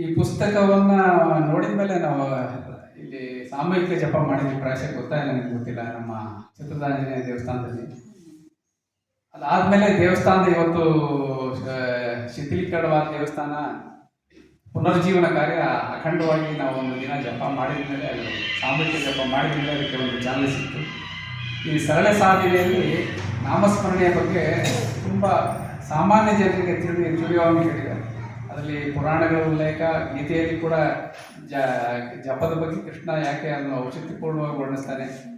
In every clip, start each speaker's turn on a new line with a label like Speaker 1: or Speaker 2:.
Speaker 1: ಈ ಪುಸ್ತಕವನ್ನ ನೋಡಿದ ಮೇಲೆ ನಾವು, ಇಲ್ಲಿ ಸಾಮೂಹಿಕ ಜಪ ಮಾಡಿದ್ವಿ. ಪ್ರಾಯಶಃ ಗೊತ್ತಾಯಿಲ್ಲ ನನಗೆ ಗೊತ್ತಿಲ್ಲ. ನಮ್ಮ ಚಿತ್ರದಾಂಜನೇಯ ದೇವಸ್ಥಾನದಲ್ಲಿ. ಅದಾದ್ಮೇಲೆ ದೇವಸ್ಥಾನದ ಇವತ್ತು ಶಿಥಿಲೀಕರಣವಾದ ದೇವಸ್ಥಾನ ಪುನರ್ಜೀವನ ಕಾರ್ಯ ಅಖಂಡವಾಗಿ ನಾವು ಒಂದು ದಿನ ಜಪ ಮಾಡಿದ ಮೇಲೆ, ಅದು ಸಾಮೂಹಿಕ ಜಪ ಮಾಡಿದ ಮೇಲೆ ಅದಕ್ಕೆ ಒಂದು ಚಾಲನೆ ಸಿಕ್ತು. ಈ ಸರಳ ಸಾಧನೆಯಲ್ಲಿ ನಾಮಸ್ಮರಣೆಯ ಬಗ್ಗೆ ತುಂಬ ಸಾಮಾನ್ಯ ಜನರಿಗೆ ತಿಳಿದು ತಿಳಿಯುವ ಹೇಳಿದ್ದಾರೆ. ಅದರಲ್ಲಿ ಪುರಾಣಗಳ ಉಲ್ಲೇಖ, ಗೀತೆಯಲ್ಲಿ ಕೂಡ ಜ, ಜಪದ ಬಗ್ಗೆ ಕೃಷ್ಣ ಯಾಕೆ ಅದನ್ನು ಔಷಧಿಪೂರ್ಣವಾಗಿ ವರ್ಣಿಸ್ತಾನೆ?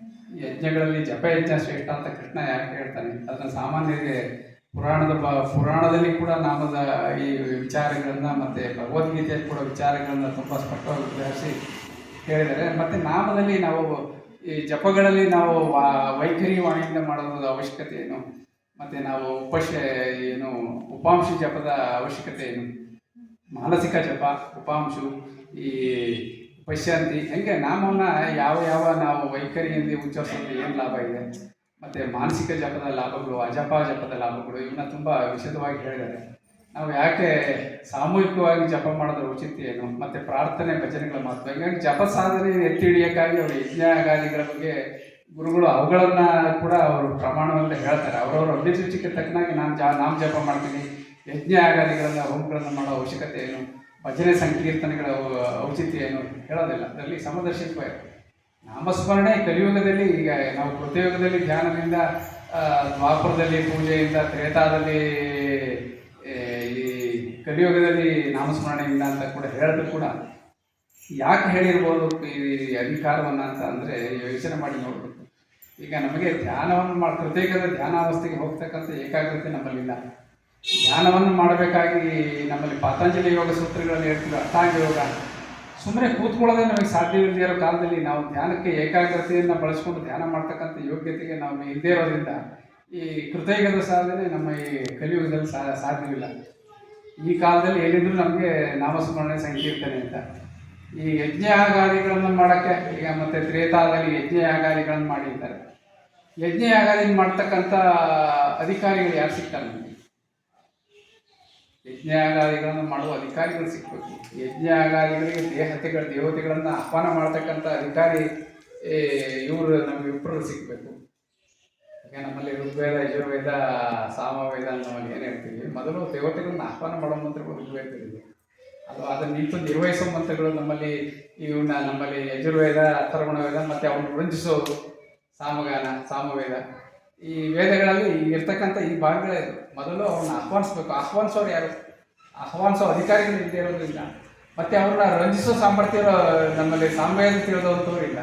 Speaker 1: ಯಜ್ಞಗಳಲ್ಲಿ ಜಪ ಯಜ್ಞ ಶ್ರೇಷ್ಠ ಅಂತ ಕೃಷ್ಣ ಯಾಕೆ ಹೇಳ್ತಾನೆ? ಅದನ್ನು ಸಾಮಾನ್ಯರಿಗೆ ಪುರಾಣದ ಬ, ಪುರಾಣದಲ್ಲಿ ಕೂಡ ನಾಮದ ಈ ವಿಚಾರಗಳನ್ನ ಮತ್ತು ಭಗವದ್ಗೀತೆಯಲ್ಲಿ ಕೂಡ ವಿಚಾರಗಳನ್ನ ತುಂಬ ಸ್ಪಷ್ಟವಾಗಿ ಉದಾಹರಿಸಿ ಹೇಳಿದ್ದಾರೆ. ಮತ್ತು ನಾಮದಲ್ಲಿ ನಾವು ಈ ಜಪಗಳಲ್ಲಿ ನಾವು ವಾ- ವೈಖರಿ ವಾಣಿಯಿಂದ ಮಾಡುವುದು ಅವಶ್ಯಕತೆ ಏನು? ಮತ್ತು ನಾವು ಉಪಶ, ಏನು ಉಪಾಂಶ ಜಪದ ಅವಶ್ಯಕತೆ ಏನು? ಮಾನಸಿಕ ಜಪ, ಉಪಾಂಶು, ಈ ವಶಾಂತಿ ಹೆಂಗೆ ನಾಮವನ್ನು ಯಾವ ಯಾವ ನಾವು ವೈಖರಿಯಲ್ಲಿ ಉಚ್ಚರಿಸೋದು ಏನು ಲಾಭ ಇದೆ? ಮತ್ತು ಮಾನಸಿಕ ಜಪದ ಲಾಭಗಳು, ಅಜಪ ಜಪದ ಲಾಭಗಳು ಇವನ್ನ ತುಂಬ ವಿಶದವಾಗಿ ಹೇಳಿದ್ದಾರೆ. ನಾವು ಯಾಕೆ ಸಾಮೂಹಿಕವಾಗಿ ಜಪ ಮಾಡೋದ್ರ ಉಚಿತ ಏನು? ಮತ್ತು ಪ್ರಾರ್ಥನೆ ಭಜನೆಗಳ ಮಹತ್ವ? ಹೀಗಾಗಿ ಜಪ ಸಾಧನೆ ಎತ್ತಿ ಹಿಡಿಯೋಕ್ಕಾಗಿ ಅವರು ಯಜ್ಞಾಗಾದಿಗಳ ಬಗ್ಗೆ ಗುರುಗಳು ಅವುಗಳನ್ನು ಕೂಡ ಅವರು ಪ್ರಮಾಣವನ್ನು ಹೇಳ್ತಾರೆ. ಅವರವರ ಅಭಿರುಚಿಗೆ ತಕ್ಕನಾಗಿ ನಾನು ಜಾ, ನಾಮ ಜಪ ಮಾಡ್ತೀನಿ. ಯಜ್ಞ ಆಗಾದಿಗಳನ್ನ ಹೋಮಗಳನ್ನು ಮಾಡೋ ಅವಶ್ಯಕತೆ ಏನು? ಭಜನೆ ಸಂಕೀರ್ತನೆಗಳ ಔಚಿತ್ಯ ಏನು? ಹೇಳೋದಿಲ್ಲ. ಅದರಲ್ಲಿ ಸಮದರ್ಶಿತ್ವ ಇದೆ. ನಾಮಸ್ಮರಣೆ ಕಲಿಯುಗದಲ್ಲಿ ಈಗ ನಾವು ಕೃತಯುಗದಲ್ಲಿ ಧ್ಯಾನದಿಂದ ದ್ವಾಪರದಲ್ಲಿ ಪೂಜೆಯಿಂದ, ತ್ರೇತಾದಲ್ಲಿ ಈ ಕಲಿಯುಗದಲ್ಲಿ ನಾಮಸ್ಮರಣೆಯಿಂದ ಅಂತ ಕೂಡ ಹೇಳಿದ್ರು ಕೂಡ ಯಾಕೆ ಹೇಳಿರ್ಬೋದು ಈ ಅಧಿಕಾರವನ್ನು ಅಂತ ಅಂದರೆ ಯೋಚನೆ ಮಾಡಿ ನೋಡಬೇಕು. ಈಗ ನಮಗೆ ಧ್ಯಾನವನ್ನು ಮಾಡಿ, ಕೃತಯುಗದ ಧ್ಯಾನಾವಸ್ಥೆಗೆ ಹೋಗ್ತಕ್ಕಂಥ ಏಕಾಗ್ರತೆ ನಮ್ಮಲ್ಲಿಲ್ಲ. ಧ್ಯಾನವನ್ನು ಮಾಡಬೇಕಾಗಿ ನಮ್ಮಲ್ಲಿ ಪತಂಜಲಿ ಯೋಗ ಸೂತ್ರಗಳಲ್ಲಿ ಹೇಳ್ತೀವಿ ಅಷ್ಟಾಂಗ ಯೋಗ. ಸುಮ್ಮನೆ ಕೂತ್ಕೊಳ್ಳೋದೇ ನಮಗೆ ಸಾಧ್ಯವಿಲ್ಲದೆ ಇರೋ ಕಾಲದಲ್ಲಿ ನಾವು ಧ್ಯಾನಕ್ಕೆ ಏಕಾಗ್ರತೆಯನ್ನು ಬಳಸ್ಕೊಂಡು ಧ್ಯಾನ ಮಾಡ್ತಕ್ಕಂಥ ಯೋಗ್ಯತೆಗೆ ನಾವು ಇಲ್ಲದೇ ಇರೋದ್ರಿಂದ ಈ ಕೃತಯುಗದ ಸಾಧನೆ ನಮ್ಮ ಈ ಕಲಿಯುಗದಲ್ಲಿ ಸಾ, ಸಾಧ್ಯವಿಲ್ಲ. ಈ ಕಾಲದಲ್ಲಿ ಏನಿದ್ರು ನಮಗೆ ನಾಮಸ್ಮರಣೆ ಸಂಕೀರ್ತನೆ ಅಂತ. ಈ ಯಜ್ಞ ಯಾಗಾದಿಗಳನ್ನು ಮಾಡೋಕ್ಕೆ ಈಗ ಮತ್ತೆ ತ್ರೇತಾದಲ್ಲಿ ಯಜ್ಞ ಯಾಗಾದಿಗಳನ್ನು ಮಾಡಿರ್ತಾರೆ. ಯಜ್ಞ ಮಾಡ್ತಕ್ಕಂಥ ಅಧಿಕಾರಿಗಳು ಯಾರು ಸಿಗ್ತಾರೆ ನಮಗೆ? ಯಜ್ಞಾಗಾದಿಗಳನ್ನು ಮಾಡುವ ಅಧಿಕಾರಿಗಳು ಸಿಕ್ಕಬೇಕು ಯಜ್ಞಾಗಾದಿಗಳಿಗೆ ದೇಹತೆಗಳ, ದೇವತೆಗಳನ್ನು ಆಹ್ವಾನ ಮಾಡ್ತಕ್ಕಂಥ ಅಧಿಕಾರಿ ಇವರು ನಮಗೆ ವಿಪ್ರರು ಸಿಕ್ಕಬೇಕು ಈಗ ನಮ್ಮಲ್ಲಿ ಋಗ್ವೇದ, ಯಜುರ್ವೇದ, ಸಾಮವೇದ ಅಂತ ಏನು ಹೇಳ್ತೀವಿ? ಮೊದಲು ದೇವತೆಗಳನ್ನು ಆಹ್ವಾನ ಮಾಡೋ ಮಂತ್ರಗಳು ಋಗ್ವೇದದಲ್ಲಿ ಅದು ಅದನ್ನು ನಿಂತು ನಿರ್ವಹಿಸೋ ಮಂತ್ರಗಳು ನಮ್ಮಲ್ಲಿ ಇವನ್ನ ನಮ್ಮಲ್ಲಿ ಯಜುರ್ವೇದ ಅಥರ್ವಣ ವೇದ ಮತ್ತು ಅವನ್ನು ರಂಜಿಸೋದು. ಸಾಮಗಾನ, ಸಾಮವೇದ. ಈ ವೇದಗಳಲ್ಲಿ ಇರ್ತಕ್ಕಂಥ ಈ ಭಾಗಗಳೇ ಇದು. ಮೊದಲು ಅವ್ರನ್ನ ಆಹ್ವಾನಿಸ್ಬೇಕು. ಆಹ್ವಾನಿಸೋರು ಯಾರು? ಆಹ್ವಾನಿಸೋ ಅಧಿಕಾರಿಗಳು ಇಲ್ಲದೆ ಇರೋದ್ರಿಂದ. ಮತ್ತು ಅವ್ರನ್ನ ರಂಜಿಸೋ ಸಾಮರ್ಥ್ಯ ನಮ್ಮಲ್ಲಿ ಸಾಮ್ರಾಜ್ಯ ತಿಳಿದವಂಥವ್ರು ಇಲ್ಲ.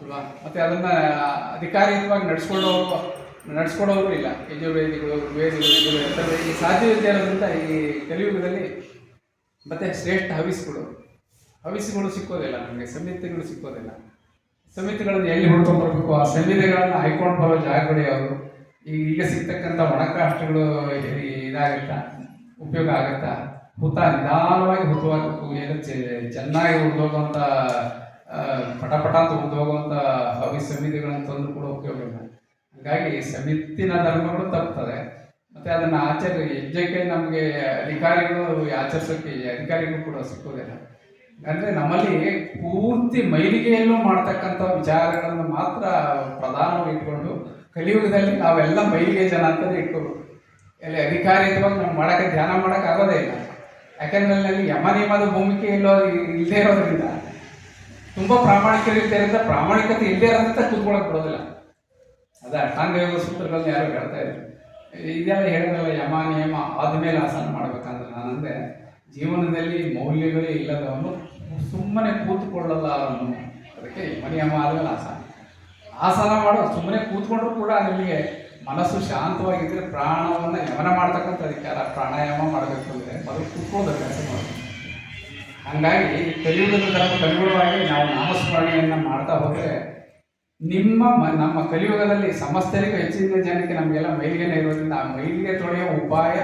Speaker 1: ಅಲ್ವಾ? ಮತ್ತು ಅದನ್ನು ಅಧಿಕಾರಿಯುತವಾಗಿ ನಡೆಸ್ಕೊಳ್ಳೋರು, ನಡೆಸ್ಕೊಡೋರು ಇಲ್ಲ. ಯಜುರ್ವೇದಿಗಳು ವೇದಿಗಳು ಈ ಸಾಧ್ಯವಿಲ್ಲದೆ ಇರೋದ್ರಿಂದ ಈ ಕಲಿಯುಗದಲ್ಲಿ ಮತ್ತು ಶ್ರೇಷ್ಠ ಹವಿಸ್ಗಳು. ಹವಿಸ್ಗಳು ಸಿಕ್ಕೋದಿಲ್ಲ ನಮಗೆ ಸಮಿತಿಗಳು ಸಿಕ್ಕೋದಿಲ್ಲ. ಸಮಿತಿಗಳನ್ನು ಎಲ್ಲಿ ಹುಡ್ಕೊಂಡು ಬರಬೇಕು? ಆ ಸಮಿತಿಗಳನ್ನು ಆಯ್ಕೊಂಡು ಬರೋ ಜಾಗಗಳು ಯಾವುದು ಈಗ ಸಿಗ್ತಕ್ಕಂಥ ಒಣಕಾಷ್ಟಗಳು ಇದಾಗುತ್ತಾ? ಉಪಯೋಗ ಆಗುತ್ತಾ? ಹುತ ನಿಧಾನವಾಗಿ ಹುತವಾಗಿ ಏನು ಚೆನ್ನಾಗಿ ಉಳಿದೋಗುವಂಥ ಪಟ ಅಂತ ಉಳಿದೋಗುವಂಥ ಹವಿ ಸಮಿತಿಗಳನ್ನು ತಂದು ಕೂಡ ಉಪಯೋಗ ಇಲ್ಲ. ಹಾಗಾಗಿ ಸಮಿತಿನ ಧರ್ಮಗಳು ತಪ್ಪುತ್ತದೆ ಮತ್ತು ಅದನ್ನು ಆಚರಿ ಹೆಜ್ಜೆಗೆ ನಮಗೆ ಅಧಿಕಾರಿಗಳು ಆಚರಿಸೋಕ್ಕೆ ಅಧಿಕಾರಿಗಳು ಕೂಡ ಸಿಕ್ಕೋದಿಲ್ಲ. ಅಂದರೆ ನಮ್ಮಲ್ಲಿ ಪೂರ್ತಿ ಮೈಲಿಗೆಯಲ್ಲೂ ಮಾಡ್ತಕ್ಕಂಥ ವಿಚಾರಗಳನ್ನು ಮಾತ್ರ ಪ್ರಧಾನವಾಗಿ ಇಟ್ಕೊಂಡು ಕಲಿಯುಗದಲ್ಲಿ ನಾವೆಲ್ಲ ಮೈಲಿಗೆ ಜನ ಅಂತಲೇ ಇಟ್ಕೋಬೇಕು. ಇಲ್ಲಿ ಅಧಿಕಾರಿಯುತವಾಗಿ ನಾವು ಮಾಡಕ್ಕೆ ಧ್ಯಾನ ಮಾಡಕ್ಕೆ ಆಗೋದೇ ಇಲ್ಲ. ಯಾಕೆಂದ್ರೆ ಅಲ್ಲಿ ಯಮ ನಿಯಮದ ಭೂಮಿಕೆ ಇಲ್ಲೋ ಇಲ್ಲದೆ ಇರೋದ್ರಿಂದ, ತುಂಬ ಪ್ರಾಮಾಣಿಕರಿದ್ದರಿಂದ ಪ್ರಾಮಾಣಿಕತೆ ಇಲ್ಲದೆ ಇರೋದ್ರಿಂದ ಕೂತ್ಕೊಳ್ಳೋಕೆ ಬಿಡೋದಿಲ್ಲ ಅದೇ ಅಷ್ಟಾಂಗ ಸೂತ್ರಗಳನ್ನು ಯಾರು ಹೇಳ್ತಾ ಇದ್ರು. ಇದೆಲ್ಲ ಹೇಳಿದ್ರಲ್ಲ, ಯಮ ನಿಯಮ ಆದ್ಮೇಲೆ ಆಸನ ಮಾಡ್ಬೇಕಂದ್ರೆ ನಾನಂದ್ರೆ ಜೀವನದಲ್ಲಿ ಮೌಲ್ಯಗಳೇ ಇಲ್ಲದವನು ಸುಮ್ಮನೆ ಕೂತ್ಕೊಳ್ಳಲ್ಲ ಅವನು ಅದಕ್ಕೆ ಮನೆಯಮ್ಮ ಆದಮೇಲೆ ಆಸನ. ಆಸನ ಮಾಡೋ. ಸುಮ್ಮನೆ ಕೂತ್ಕೊಂಡ್ರು ಕೂಡ ನಿಮಗೆ ಮನಸ್ಸು ಶಾಂತವಾಗಿದ್ದರೆ ಪ್ರಾಣವನ್ನು ಯಮನ ಮಾಡ್ತಕ್ಕಂಥ ಅಧಿಕಾರ, ಪ್ರಾಣಾಯಾಮ ಮಾಡಬೇಕು ಅಂದರೆ ಮೊದಲು ಕೂತ್ಕೊಳ್ಳೋದು ಮಾಡಬೇಕು ಹಾಗಾಗಿ ಕಲಿಯುಗದ ಕಲಿಯುಗವಾಗಿ ನಾವು ನಾಮಸ್ಮರಣೆಯನ್ನು ಮಾಡ್ತಾ ಹೋದರೆ ನಿಮ್ಮ ನಮ್ಮ ಕಲಿಯುಗದಲ್ಲಿ ಸಮಸ್ತರಿಗೂ ಹೆಚ್ಚಿನ ಜನಕ್ಕೆ ನಮಗೆಲ್ಲ ಮೈಲಿಗೆನೇ ಇರೋದ್ರಿಂದ ಆ ಮೈಲಿಗೆ ತೊಳೆಯೋ ಉಪಾಯ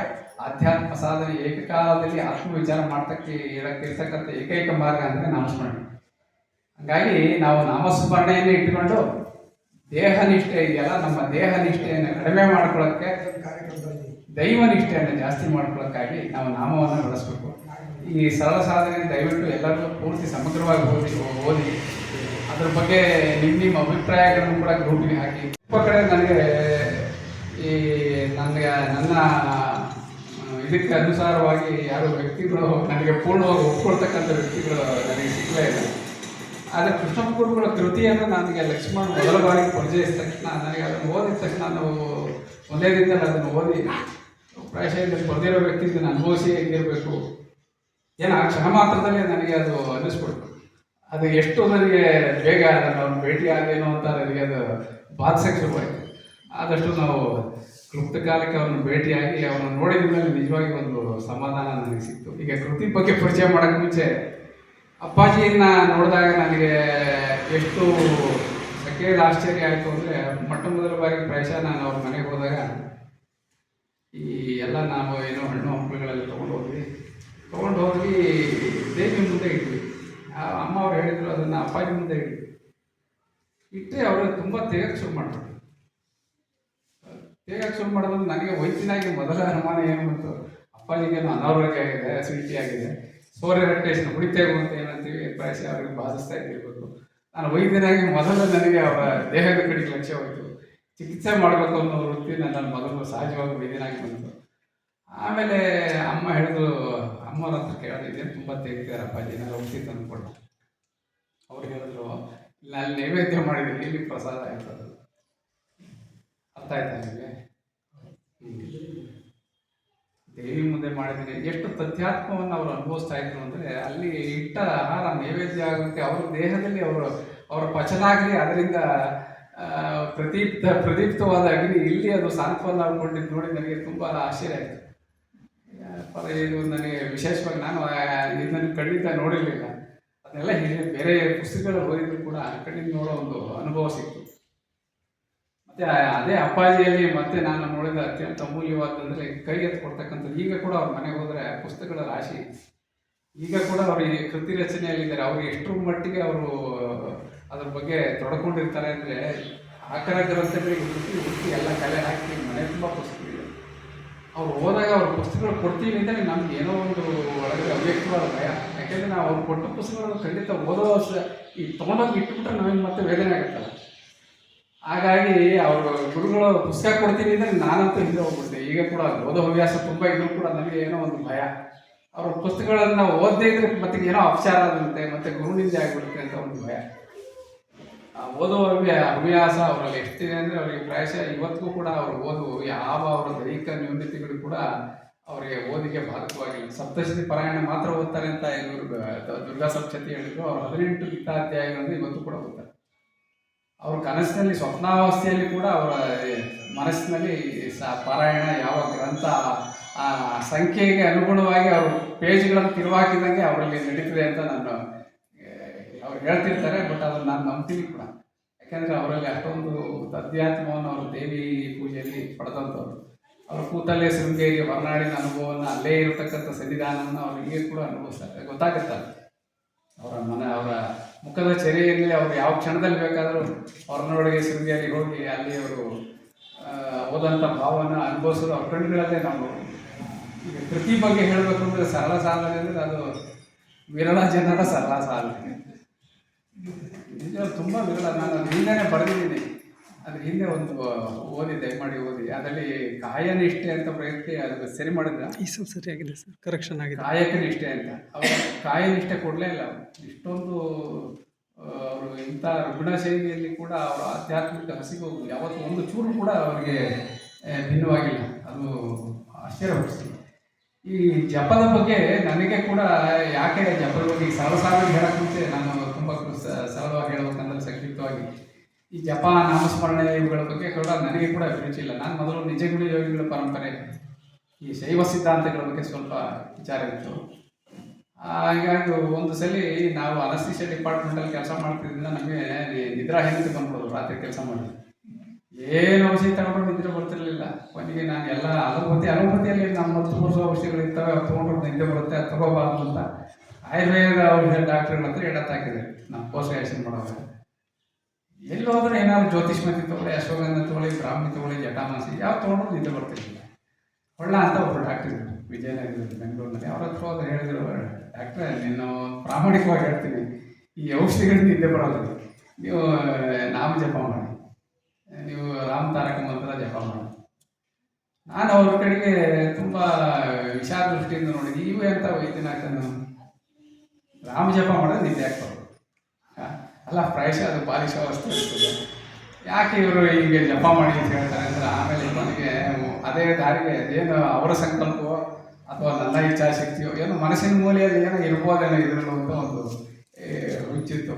Speaker 1: ಆಧ್ಯಾತ್ಮ ಸಾಧನೆ ಏಕಕಾಲದಲ್ಲಿ ಆತ್ಮ ವಿಚಾರ ಮಾಡ್ತಕ್ಕೆ ಇರಕ್ಕೆ ಇರ್ತಕ್ಕಂಥ ಏಕೈಕ ಮಾರ್ಗ ಅಂದರೆ ನಾಮಸ್ಮರಣೆ. ಹಾಗಾಗಿ ನಾವು ನಾಮಸ್ಮರಣೆಯನ್ನು ಇಟ್ಟುಕೊಂಡು ದೇಹ ನಿಷ್ಠೆ ಇದೆಯಲ್ಲ, ನಮ್ಮ ದೇಹ ನಿಷ್ಠೆಯನ್ನು ಕಡಿಮೆ ಮಾಡ್ಕೊಳ್ಳೋಕ್ಕೆ ದೈವ ನಿಷ್ಠೆಯನ್ನು ಜಾಸ್ತಿ ಮಾಡ್ಕೊಳ್ಳೋಕ್ಕಾಗಿ ನಾವು ನಾಮವನ್ನು ಬಳಸಬೇಕು. ಈ ಸರಳ ಸಾಧನೆ ದಯವಿಟ್ಟು ಎಲ್ಲರಿಗೂ ಪೂರ್ತಿ ಸಮಗ್ರವಾಗಿ ಓದಿ ಓದಿ. ಅದ್ರ ಬಗ್ಗೆ ನಿಮ್ಮ ನಿಮ್ಮ ಅಭಿಪ್ರಾಯಗಳನ್ನು ಕೂಡ ಗ್ರೂಪಿಗೆ ಹಾಕಿ. ತುಂಬ ಕಡೆ ನನಗೆ ಈ ನನಗೆ ನನ್ನ ಇದಕ್ಕೆ ಅನುಸಾರವಾಗಿ ಯಾರು ವ್ಯಕ್ತಿಗಳು ನನಗೆ ಪೂರ್ಣವಾಗಿ ಒಪ್ಕೊಳ್ತಕ್ಕಂಥ ವ್ಯಕ್ತಿಗಳು ನನಗೆ ಸಿಗಲೇ ಇಲ್ಲ. ಆದರೆ ಕೃಷ್ಣಪ್ಪ ಕೃತಿಯನ್ನು ನನಗೆ ಲಕ್ಷ್ಮಣ್ ಮೊದಲ ಬಾರಿಗೆ ಪರಿಚಯಿಸಿದ ತಕ್ಷಣ ನನಗೆ ಅದನ್ನು ಓದಿದ ತಕ್ಷಣ ನಾವು ಒಂದೇ ದಿನದಲ್ಲಿ ಅದನ್ನು ಓದಿ ಪ್ರಾಯಶಃ ಬರೆದಿರೋ ವ್ಯಕ್ತಿ ಇದನ್ನು ಅನುಭವಿಸಿ ಹೆಂಗಿರಬೇಕು. ಏನು ಆ ಕ್ಷಣ ಮಾತ್ರದಲ್ಲೇ ನನಗೆ ಅದು ಅನ್ನಿಸ್ಬಿಡ್ತು. ಅದು ಎಷ್ಟು ನನಗೆ ಬೇಗ ಅವ್ನು ಭೇಟಿ ಆದೇನೋ ಅಂತ ನನಗೆ ಅದು ಬಾಧಿಸಕ್ಕೆ ಶುರುವಾಯಿತು. ಆದಷ್ಟು ನಾವು ಕ್ಲುಪ್ತ ಕಾಲಕ್ಕೆ ಭೇಟಿಯಾಗಿ ಅವನು ನೋಡಿದ ಮೇಲೆ ನಿಜವಾಗಿ ಒಂದು ಸಮಾಧಾನ ನನಗೆ ಸಿಕ್ತು. ಈಗ ಕೃತಿ ಬಗ್ಗೆ ಪರಿಚಯ ಮಾಡೋಕ್ಕೆ ಮುಂಚೆ ಅಪ್ಪಾಜಿಯನ್ನ ನೋಡಿದಾಗ ನನಗೆ ಎಷ್ಟು ಸಖೇದ ಆಶ್ಚರ್ಯ ಆಯಿತು ಅಂದರೆ ಮೊಟ್ಟ ಮೊದಲ ಬಾರಿ ಪ್ರಾಯಶಃ ನಾನು ಅವ್ರ ಮನೆಗೆ ಹೋದಾಗ ಈ ಎಲ್ಲ ನಾವು ಏನೋ ಹಣ್ಣು ಹಂಪಲುಗಳೆಲ್ಲ ತೊಗೊಂಡು ಹೋದ್ವಿ. ತೊಗೊಂಡು ಹೋಗಿ ದೇವಿ ಮುಂದೆ ಇಟ್ವಿ. ಅಮ್ಮ ಅವ್ರು ಹೇಳಿದ್ರು, ಅದನ್ನು ಅಪ್ಪಾಜಿ ಮುಂದೆ ಇಟ್ವಿ ಇಟ್ಟರೆ ಅವರು ತುಂಬ ತೇಗಕ್ಕೆ ಶುರು ಮಾಡ್ತಾರೆ. ತೆಗಕ್ಕೆ ಶುರು ಮಾಡೋದು ನನಗೆ ವಯಸ್ಸಿನಾಗಿ ಮೊದಲ ಅನುಮಾನ ಏನು ಬಂತು? ಅಪ್ಪಾಜಿಗೇನು ಅನಾರೋಗ್ಯ ಆಗಿದೆ ಅಸಿಡಿಟಿ ಆಗಿದೆ, ಸೋರೆ ರಕ್ಟೇಷನ್ ಹುಡಿತೇವೆ ಅಂತ ಏನಂತೀವಿ ಪ್ರಾಯಶಃ ಅವ್ರಿಗೆ ಬಾಧಿಸ್ತಾ ಇದ್ದಿರ್ಬೇಕು. ನಾನು ವೈದ್ಯನಾಗಿ ಮೊದಲು ನನಗೆ ಅವರ ದೇಹದ ಕಡೆಗೆ ಲಕ್ಷ್ಯ ಹೋಯಿತು. ಚಿಕಿತ್ಸೆ ಮಾಡಬೇಕು ಅನ್ನೋ ವೃತ್ತಿ ನನ್ನ ಮೊದಲು ಸಹಜವಾಗಿ ವೈದ್ಯನಾಗಿ ಬಂತು. ಆಮೇಲೆ ಅಮ್ಮ ಹೇಳಿದ್ರು, ಅಮ್ಮವ್ರ ಹತ್ರ ಕೇಳಿದ್ರೆ ಇದೇನು ತುಂಬ ತೆಗಿತಾರೆ ಅಪ್ಪಾಜಿ, ನಾನು ಔಷಧಿ ತಂದುಕೊಡು ಅವ್ರು ಹೇಳಿದ್ರು ನಾನು ನೈವೇದ್ಯ ಮಾಡಿದ್ದೀನಿ, ಇಲ್ಲಿ ಪ್ರಸಾದ ಆಯ್ತು ಅರ್ಥ ಆಯ್ತಾ ನಿಮಗೆ ದೇವಿ ಮುಂದೆ ಮಾಡಿದ್ದೀನಿ ಎಷ್ಟು ತಥ್ಯಾತ್ಮವನ್ನು ಅವರು ಅನುಭವಿಸ್ತಾ ಇದ್ರು ಅಂದರೆ ಅಲ್ಲಿ ಇಟ್ಟ ಆಹಾರ ನೈವೇದ್ಯ ಆಗುತ್ತೆ. ಅವ್ರ ದೇಹದಲ್ಲಿ ಅವರು, ಅವರ ಪಚನ ಅದರಿಂದ ಪ್ರದೀಪ್ತ, ಪ್ರದೀಪ್ತವಾದ ಅಗ್ನಿ ಇಲ್ಲಿ ಅದು ಸಾಂತ್ವನ ಅನ್ಕೊಂಡಿದ್ದು ನೋಡಿ ನನಗೆ ತುಂಬ ಆಶ್ಚರ್ಯ ಆಯಿತು. ಪರ ಇದು ನನಗೆ ವಿಶೇಷವಾಗಿ ನಾನು ಇದನ್ನು ಖಂಡಿತ ನೋಡಿರಲಿಲ್ಲ. ಅದನ್ನೆಲ್ಲ ಬೇರೆ ಪುಸ್ತಕಗಳು ಓದಿದ್ರು ಕೂಡ ಕಣ್ಣಿಂದ ನೋಡೋ ಒಂದು ಅನುಭವ ಸಿಕ್ತು ಅದೇ ಅಪ್ಪಾಜಿಯಲ್ಲಿ ಮತ್ತೆ ನಾನು ನೋಡಿದ ಅತ್ಯಂತ ಅಮೂಲ್ಯವಾದಂದ್ರೆ ಕೈ ಎತ್ತು ಕೊಡ್ತಕ್ಕಂಥದ್ದು. ಈಗ ಕೂಡ ಅವ್ರ ಮನೆಗೆ ಹೋದರೆ ಪುಸ್ತಕಗಳ ರಾಶಿ. ಈಗ ಕೂಡ ಅವರು ಈ ಕೃತಿ ರಚನೆಯಲ್ಲಿದ್ದಾರೆ. ಅವರು ಎಷ್ಟು ಮಟ್ಟಿಗೆ ಅವರು, ಅದ್ರ ಬಗ್ಗೆ ತೊಡ್ಕೊಂಡಿರ್ತಾರೆ ಅಂದರೆ ಆಕರ ಗ್ರಂಥಗಳಿಗೆ ಹುಡುಕಿ ಹುಡುಕಿ ಎಲ್ಲ ಕಲೆ ಹಾಕಿ ಮನೆ ತುಂಬ ಪುಸ್ತಕಗಳು ಅವ್ರು ಹೋದಾಗ ಅವ್ರ ಪುಸ್ತಕಗಳು ಕೊಡ್ತೀವಿ ಅಂದರೆ ನಮ್ಗೆ ಏನೋ ಒಂದು ಒಳಗಡೆ ಅವ್ಯಕ್ತವಾದ ಭಯ. ಯಾಕೆಂದರೆ ನಾವು ಅವ್ರು ಕೊಟ್ಟ ಪುಸ್ತಕಗಳನ್ನು ಖಂಡಿತ ಓದೋ ಈ ತೊಗೊಂಡೋಗಿ ಇಟ್ಬಿಟ್ರೆ ನಮಗೆ ಮತ್ತೆ ವೇದನೆ ಆಗುತ್ತಲ್ಲ. ಹಾಗಾಗಿ ಅವರು ಗುರುಗಳು ಪುಸ್ತಕ ಕೊಡ್ತೀನಿ ಅಂದರೆ ನಾನಂತೂ ಹಿಂದೆ ಹೋಗ್ಬಿಡ್ತೀನಿ. ಈಗ ಕೂಡ ಓದೋ ಹವ್ಯಾಸ ತುಂಬ ಇದ್ರೂ ಕೂಡ ನನಗೆ ಏನೋ ಒಂದು ಭಯ. ಅವ್ರ ಪುಸ್ತಕಗಳನ್ನು ಓದದೇ ಇದ್ರೆ ಮತ್ತೆ ಏನೋ ಅಪಚಾರ ಆಗುತ್ತೆ, ಮತ್ತೆ ಗುರುನಿಂದೆ ಆಗಿಬಿಡುತ್ತೆ ಅಂತ ಒಂದು ಭಯ. ಓದೋ ಹವ್ಯ- ಹವ್ಯಾಸ ಅವರಲ್ಲಿ ಎಷ್ಟಿದೆ ಅಂದರೆ ಅವರಿಗೆ ಪ್ರಾಯಶಃ ಇವತ್ತಿಗೂ ಕೂಡ ಅವರು ಓದು ಯಾವ ಅವರ ದೈಹಿಕ ನ್ಯೂನತೆಗಳು ಕೂಡ ಅವರಿಗೆ ಓದಿಗೆ ಬಾಧಕವಾಗಿಲ್ಲ ಸಪ್ತಶತಿ ಪಾರಾಯಣ ಮಾತ್ರ ಓದ್ತಾರೆ ಅಂತ ಇವರು ದುರ್ಗಾ ಸಪ್ತಶತಿ ಹೇಳಿದ್ರು. ಅವರು ಹದಿನೆಂಟು ಗೀತಾಧ್ಯಾಯಗಳನ್ನು ಇವತ್ತು ಕೂಡ ಓದ್ತಾರೆ. ಅವ್ರ ಕನಸಿನಲ್ಲಿ, ಸ್ವಪ್ನಾವಸ್ಥೆಯಲ್ಲಿ ಕೂಡ ಅವರ ಮನಸ್ಸಿನಲ್ಲಿ ಸ ಪಾರಾಯಣ ಯಾವ ಗ್ರಂಥ, ಆ ಸಂಖ್ಯೆಗೆ ಅನುಗುಣವಾಗಿ ಅವರು ಪೇಜ್ಗಳನ್ನು ತಿರುವಾಕಿದಂಗೆ ಅವರಲ್ಲಿ ನಡೀತದೆ ಅಂತ ನಾನು ಅವ್ರು ಹೇಳ್ತಿರ್ತಾರೆ, ಬಟ್ ಅದನ್ನು ನಾನು ನಂಬ್ತೀನಿ ಕೂಡ. ಯಾಕೆಂದರೆ ಅವರಲ್ಲಿ ಅಷ್ಟೊಂದು ಅಧ್ಯಾತ್ಮವನ್ನು ಅವರು ದೇವಿ ಪೂಜೆಯಲ್ಲಿ ಪಡೆದಂಥವ್ರು. ಅವರು ಕೂತಲ್ಲೇ ಶೃಂಗೇರಿ ಹೊರನಾಡಿನ ಅನುಭವವನ್ನು ಅಲ್ಲೇ ಇರತಕ್ಕಂಥ ಸನ್ನಿಧಾನವನ್ನು ಅವರು ಹೀಗೆ ಕೂಡ ಅನುಭವಿಸ್ತಾರೆ. ಗೊತ್ತಾಗುತ್ತೆ? ಅವರ ಮನ, ಅವರ ಮುಖದ ಚರಿಯಲ್ಲಿ ಅವರು ಯಾವ ಕ್ಷಣದಲ್ಲಿ ಬೇಕಾದರೂ ಹೊರನೊಳಗೆ ಶೃಂಗೇರಿಗೆ ಹೋಗಿ ಅಲ್ಲಿ ಅವರು ಹೋದಂಥ ಭಾವನ ಅನುಭವಿಸೋದು ಅವ್ರ ಕಣ್ಣುಗಳಲ್ಲೇ ನಾವು. ಈಗ ಕೃತಿ ಬಗ್ಗೆ ಹೇಳಬೇಕು ಅಂದರೆ ಸರಳ ಸಾಧನೆ ಅಂದರೆ ಅದು ವಿರಳ ಜನರ ಸರಳ ಸಾಧನೆ ನಿಜ, ತುಂಬ ವಿರಳ. ನಾನು ಹಿಂದೆನೇ ಬರೆದಿದ್ದೀನಿ ಅದ್ರ ಹಿಂದೆ ಒಂದು ಓದಿ ದಯಮಾಡಿ ಓದಿ. ಅದರಲ್ಲಿ ಕಾಯನಿಷ್ಠೆ ಅಂತ ಪ್ರಯತ್ನ ಅದು ಸರಿ ಮಾಡಿದ್ರೆ?
Speaker 2: ಈ ಸರಿಯಾಗಿದೆ ಸರ್ ಕರೆಕ್ಷನ್ ಆಗಿದೆ.
Speaker 1: ಕಾಯಕ ನಿಷ್ಠೆ ಅಂತ. ಅವರು ಕಾಯ ನಿಷ್ಠೆ ಕೊಡಲೇ ಇಲ್ಲ. ಇಷ್ಟೊಂದು ಅವರು ಇಂಥ ರುಗ್ಣ ಶೈಲಿಯಲ್ಲಿ ಕೂಡ ಅವರ ಆಧ್ಯಾತ್ಮಿಕ ಹಸಿವು ಯಾವತ್ತೂ ಒಂದು ಚೂರು ಕೂಡ ಅವರಿಗೆ ಭಿನ್ನವಾಗಿಲ್ಲ. ಅದು ಆಶ್ಚರ್ಯಪಡಿಸ್ತೀನಿ ಈ ಜಪದ ಬಗ್ಗೆ ನನಗೆ ಕೂಡ ಯಾಕೆ ಜಪದ ಬಗ್ಗೆ ಸಾವಿರ ಹೇಳಕ್ಕೆ ಮುಂಚೆ ನಾನು ತುಂಬ ಸ- ಸರಳವಾಗಿ ಹೇಳ್ಬೇಕಂದ್ರೆ ಸಂಕ್ಷಿಪ್ತವಾಗಿ ಈ ಜಪ ನಾಮಸ್ಮರಣೆ ಇವುಗಳ ಬಗ್ಗೆ ಕೂಡ ನನಗೆ ಕೂಡ ಅಭಿರುಚಿ ಇಲ್ಲ. ನಾನು ಮೊದಲು ನಿಜಗುಳಿ ಯೋಗಿಗಳ ಪರಂಪರೆ, ಈ ಶೈವ ಸಿದ್ಧಾಂತಗಳ ಬಗ್ಗೆ ಸ್ವಲ್ಪ ವಿಚಾರ ಇತ್ತು. ಹಾಗಾಗಿ ಒಂದು ಸಲ ನಾವು ಅನಸ್ತಿಷ ಡಿಪಾರ್ಟ್ಮೆಂಟಲ್ಲಿ ಕೆಲಸ ಮಾಡ್ತಿದ್ದರಿಂದ ನಮಗೆ ನಿದ್ರಾ ನಿದ್ರಾಹೀನತೆ ಬಂದ್ಬಿಡೋದು, ರಾತ್ರಿ ಕೆಲಸ ಮಾಡಿ. ಏನು ಔಷಧಿ ತಗೊಂಡ್ರು ನಿದ್ರೆ ಬರ್ತಿರ್ಲಿಲ್ಲ. ಕೊನೆಗೆ ನಾನು ಎಲ್ಲ ಅಲೋಪತಿ, ಅಲೋಪತಿಯಲ್ಲಿ ನಮ್ಮ ಹತ್ತು ಔಷಧಿಗಳು ಇರ್ತವೆ ಅದು ತೊಗೊಂಡ್ರೆ ನಿದ್ದೆ ಬರುತ್ತೆ, ಅದು ತಗೋಬಾರ್ದು ಅಂತ ಆಯುರ್ವೇದ ಔಷಧ ಡಾಕ್ಟ್ರುಗಳ ಹತ್ರ ಎಡತ್ತಾಕಿದೆ ನಮ್ಮ ಪೋಸ್ಟ್ ಮಾಡುವಾಗ. ಎಲ್ಲಿ ಹೋದ್ರೆ ಏನಾದ್ರು ಜ್ಯೋತಿಷ್ಮತಿ ತಗೊಳ್ಳಿ, ಅಶ್ವಗಂಧ ತಗೊಳ್ಳಿ ಬ್ರಾಹ್ಮಿ ತಗೊಳ್ಳಿ, ಜಟಾಮಾಸಿ, ಯಾವ ತೊಗೊಂಡ್ರು ನಿದ್ದೆ ಬರ್ತಿರ್ಲಿಲ್ಲ. ಒಳ್ಳ ಅಂತ ಒಬ್ಬರು ಡಾಕ್ಟರ್ ಇದ್ರು, ವಿಜಯನಗರದಲ್ಲಿ, ಬೆಂಗಳೂರಿನಲ್ಲಿ. ಅವ್ರ ಹತ್ರ ಹೋದ್ರೆ ಹೇಳಿದ್ರು ಡಾಕ್ಟ್ರೆ ನೀನು ಪ್ರಾಮಾಣಿಕವಾಗಿ ಹೇಳ್ತೀನಿ. ಈ ಔಷಧಿಗಳು ನಿದ್ದೆ ಬರೋದಿಲ್ಲ ನೀವು ನಾಮ ಜಪ ಮಾಡಿ. ನೀವು ರಾಮ ತಾರಕ ಮಂತ್ರ ಜಪ ಮಾಡಿ. ನಾನು ಅವ್ರ ಕಡೆಗೆ ತುಂಬ ವಿಚಾರ ದೃಷ್ಟಿಯಿಂದ ನೋಡಿದ್ವಿ ಇವು ಎಂತ ನಾನು ರಾಮ ಜಪ ಮಾಡೋದು ನಿದ್ದೆ ಆಗ್ತದೆ. ಅಲ್ಲ ಪ್ರಾಯಶಃ ಅದು ಬಾಲಿಶ ವಸ್ತು ಇರ್ತದೆ. ಯಾಕೆ ಇವರು ಹೀಗೆ ಜಪ ಮಾಡಿ ಅಂತ ಹೇಳ್ತಾರೆ ಅಂದ್ರೆ ಆಮೇಲೆ ನನಗೆ ಅದೇ ದಾರಿಗೆ ಅದೇನು ಅವರ ಸಂಕಲ್ಪವೋ ಅಥವಾ ನನ್ನ ಇಚ್ಛಾಶಕ್ತಿಯೋ ಏನು ಮನಸ್ಸಿನ ಮೂಲೆಯಲ್ಲಿ ಏನೋ ಇರ್ಬೋದೇನೋ ಇದರಲ್ಲಿ ಅಂತ ಒಂದು ಹುಚ್ಚಿತ್ತು.